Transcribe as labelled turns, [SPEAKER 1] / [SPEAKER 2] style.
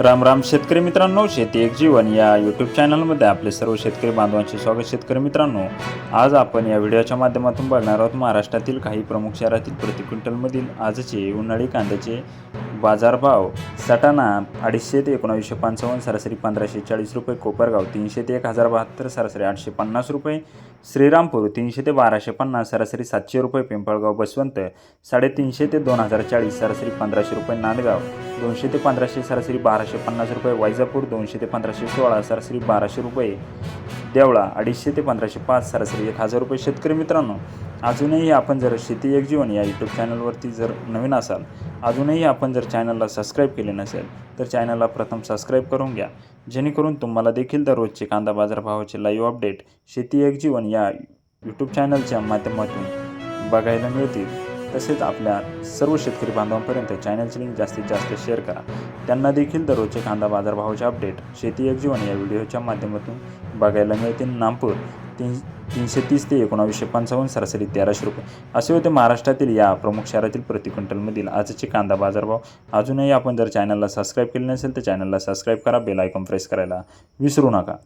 [SPEAKER 1] राम राम शेतकरी मित्रांनो शेती एक जीवन या यूट्यूब चॅनलमध्ये आपले सर्व शेतकरी बांधवांचे स्वागत शेतकरी मित्रांनो. आज आपण या व्हिडिओच्या माध्यमातून बघणार आहोत महाराष्ट्रातील काही प्रमुख शहरातील प्रति क्विंटलमधील आजचे उन्हाळी कांद्याचे बाजारभाव सटाणा अडीचशे ते एकोणावीसशे पंचावन्न सरासरी पंधराशे चाळीस रुपये कोपरगाव तीनशे ते एक हजार बहात्तर सरासरी आठशे पन्नास रुपये श्रीरामपूर तीनशे ते बाराशे पन्नास सरासरी सातशे रुपये पिंपळगाव बसवंत साडेतीनशे ते दोन हजार चाळीस सरासरी पंधराशे रुपये नांदगाव दोनशे ते पंधराशे सरासरी बाराशे पन्नास रुपये वैजापूर दोनशे ते पंधराशे सोळा सरासरी बाराशे रुपये देवळा अडीचशे ते पंधराशे पाच सरासरी एक हजार रुपये शेतकरी मित्रांनो. अजूनही आपण जर शेती एक जीवन या यूट्यूब चॅनलवरती जर नवीन असाल अजूनही आपण जर चॅनलला सबस्क्राईब केले नसेल तर चॅनलला प्रथम सबस्क्राईब करून घ्या. जेणेकरून तुम्हाला देखील दररोजचे कांदा बाजारभावाचे लाईव्ह अपडेट शेती एक जीवन या यूट्यूब चॅनलच्या माध्यमातून बघायला मिळतील. तसेच आपल्या सर्व शेतकरी बांधवांपर्यंत चॅनलची लिंक जास्तीत जास्त शेअर करा. त्यांना देखील दररोजचे कांदा बाजारभावाचे अपडेट शेती एक जीवन या व्हिडिओच्या माध्यमातून बघायला मिळतील. नामपूर तीन तीनशे तीस ते एकोणावीसशे पंचावन्न सरासरी तेराशे रुपये. असे होते महाराष्ट्रातील या प्रमुख शहरातील प्रति क्विंटलमधील आजचे कांदा बाजारभाव. अजूनही आपण जर चॅनलला सबस्क्राईब केले नसेल तर चॅनलला सबस्क्राईब करा बेल आयकॉन प्रेस करायला विसरू नका.